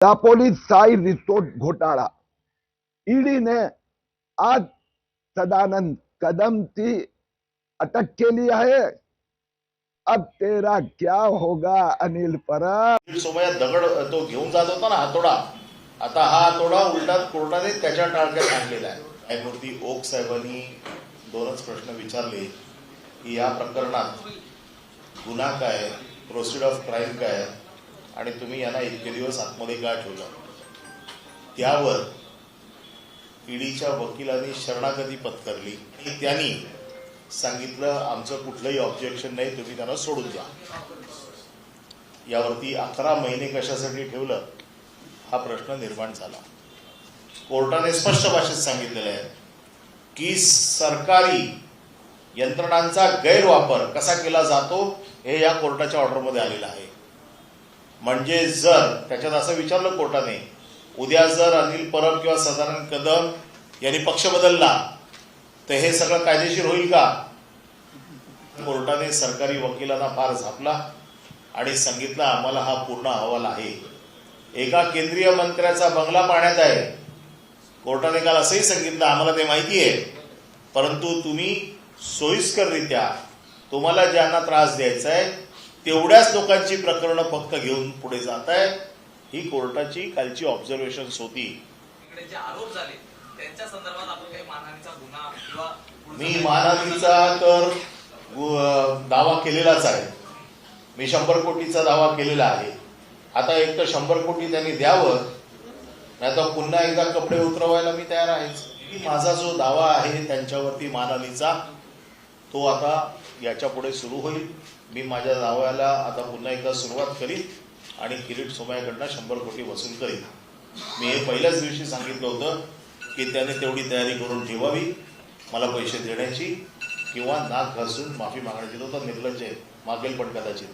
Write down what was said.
Dapoli Sai resort घोटाळा ईडीने आज सदानंद कदमची अटक केली आहे. अब तेरा क्या होगा अनिल परब? सोमया दगड तो घेऊन जात होता ना हातोडा. आता हा हातोडा उलटा कोर्टाने त्याच्या टाळक्यात आणलेला आहे. न्यायमूर्ती ओक साहेबांनी दोनच प्रश्न विचारले की या प्रकरणात गुन्हा काय प्रोसिड ऑफ क्राईम काय आणि तुम्ही यांना इतके दिवस आतमध्ये का ठेवलं? त्यावर ईडीच्या वकिलांनी शरणागती पत्करली आणि त्यांनी सांगितलं आमचं कुठलंही ऑब्जेक्शन नाही तुम्ही त्यांना सोडून द्या. यावरती अकरा महिने कशासाठी ठेवलं? हा प्रश्न निर्माण झाला. कोर्टाने स्पष्ट भाषेत सांगितलेलं आहे की सरकारी यंत्रणांचा गैरवापर कसा केला जातो हे या कोर्टाच्या ऑर्डरमध्ये आलेलं आहे. म्हणजे जर त्याच्यात असं विचारलं कोर्टाने उद्या जर अनिल परब किंवा सदानंद कदम यांनी पक्ष बदलला तर हे सगळं कायदेशीर होईल का? कोर्टाने सरकारी वकिलांना फार झापला आणि सांगितलं आम्हाला हा पूर्ण अहवाल आहे. एका केंद्रीय मंत्र्याचा बंगला पाण्यात आहे. कोर्टाने काल असंही सांगितलं आम्हाला ते माहिती आहे परंतु तुम्ही सोयीस्कररित्या तुम्हाला ज्यांना त्रास द्यायचा आहे तेवढ्याच लोकांची प्रकरणं फक्त घेऊन पुढे जात आहे ही कोर्टाची कालची ऑब्झर्वेशन्स होती. मी मानहानीचा तर दावा केलेलाच आहे. मी शंभर कोटीचा दावा केलेला आहे. आता एक तर शंभर कोटी त्यांनी द्यावं नाही तर पुन्हा एकदा कपडे उतरवायला मी तयार आहेच माझा जो दावा आहे त्यांच्यावरती मानहानीचा तो आता याच्यापुढे सुरू होईल. मी माझ्या दाव्याला आता पुन्हा एकदा सुरुवात करीन आणि किरीट सोमयाकडनं शंभर कोटी वसूल करीन. मी हे पहिल्याच दिवशी सांगितलं होतं की त्याने तेवढी तयारी करून ठेवावी मला पैसे देण्याची किंवा नाक घासून माफी मागण्याची तो तर निर्लज्ज आहे. मागेल पण कदाचित.